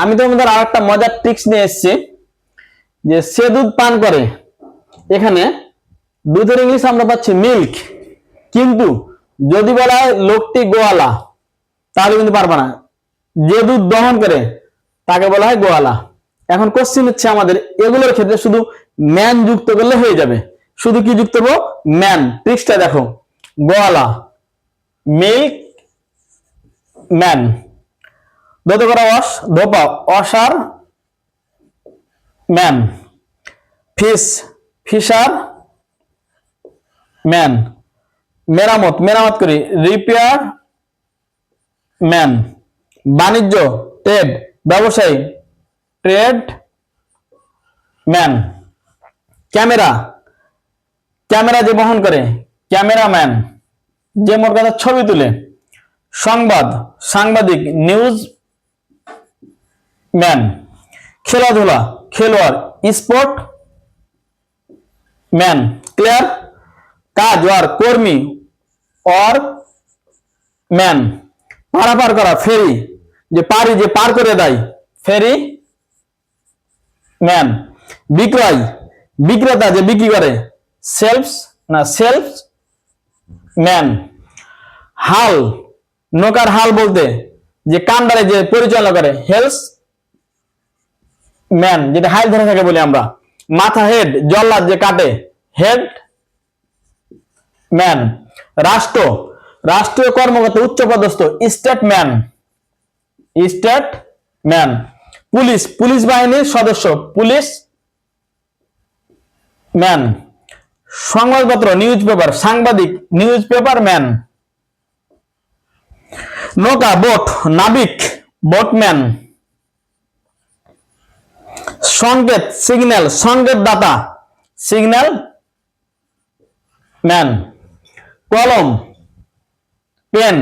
আমি তোমাদের আর একটা মজার ট্রিক্স নিয়ে এসেছি, যে সে দুধ পান করে, এখানে দুধের ইংলিশ আমরা পাচ্ছি মিল্ক কিন্তু যদি বলা হয় লোকটি গোয়ালা, তাহলে কিন্তু পারবে না। যে দুধ দহন করে, তাকে বলা হয় গোয়ালা। এখন কোশ্চিন হচ্ছে আমাদের, এগুলোর ক্ষেত্রে শুধু ম্যান যুক্ত করলে হয়ে যাবে। শুধু কি যুক্ত করব? ম্যান ট্রিক্সটা দেখো। গোয়ালা মিল্ক ম্যান দত করা অস, ধোপা, অসার, ম্যান। ফিস, ফিশার, ম্যান। মেরামত মেরামত করি। Repair, man. বাণিজ্য, ট্রেড, ব্যবসায়ী, ট্রেড, ম্যান। ক্যামেরা ক্যামেরা যে বহন করে, ক্যামেরাম্যান। যে মোর কথা ছবি তুলে। সংবাদ, সাংবাদিক, নিউজ ম্যান, খেলাধুলা, খেলোয়াড়, স্পোর্ট, ম্যান ক্লিয়ার কাজ, ওয়ার, কর্মী অর ম্যান, পারাপার করা, ফেরি, যে পারি, যে পার করে দেয়, ফেরি, ম্যান, বিক্রয়, বিক্রেতা যে বিক্রি করে, সেলফস না সেলফ ম্যান, হাল, নৌকার হাল বলতে, যে কান্ডারে যে পরিচালনা করে, হেলস ম্যান যেটা হাইল ধরে থাকে বলি আমরা। মাথা হেড জল্লাদ যে কাটে। হেড ম্যান রাষ্ট্র, রাষ্ট্রীয় কর্মকর্তা উচ্চপদস্থ state man state man police police বাহিনীর সদস্য, পুলিশ ম্যান সংবাদপত্র নিউজ পেপার সাংবাদিক নিউজ পেপার ম্যান নৌকা বোট নাবিক বোটম্যান সংকেত সিগন্যাল সংকেত দাতা সিগন্যাল ম্যান কলম পেন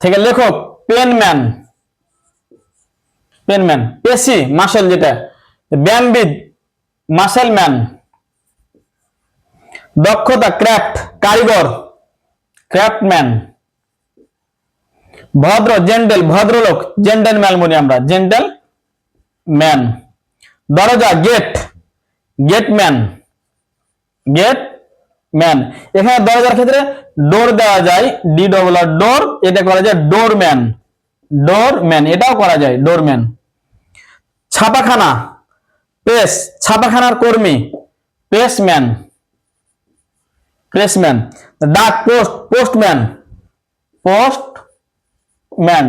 থেকে লেখক পেন ম্যান পেন ম্যান পেশি মাসেল যেটা ব্যায়ামবিদ মাসেল ম্যান দক্ষতা ক্রাফট কারিগর ক্রাফটম্যান ভদ্র জেন্টেল ভদ্রলোক জেন্টেল ম্যান বলি আমরা জেন্টেল ম্যান দরজা gate gate man gate man এখানে দরজার ক্ষেত্রে ডোর দেওয়া যায় ডি ডবল আর ডোর এটা করা যায় ডোর ম্যান ডোর ম্যান এটাও করা যায় ডোর ম্যান ছাপাখানা প্রেস ছাপাখানার কর্মী প্রেসম্যান প্রেসম্যান ডাক পোস্ট পোস্টম্যান পোস্ট ম্যান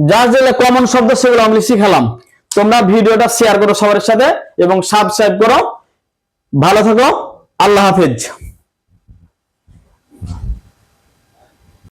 যার যেগুলো কমন শব্দ সেগুলো আমি শিখালাম তোমরা ভিডিওটা শেয়ার করো সবার সাথে এবং সাবস্ক্রাইব করো। ভালো থাকো। আল্লাহ হাফেজ।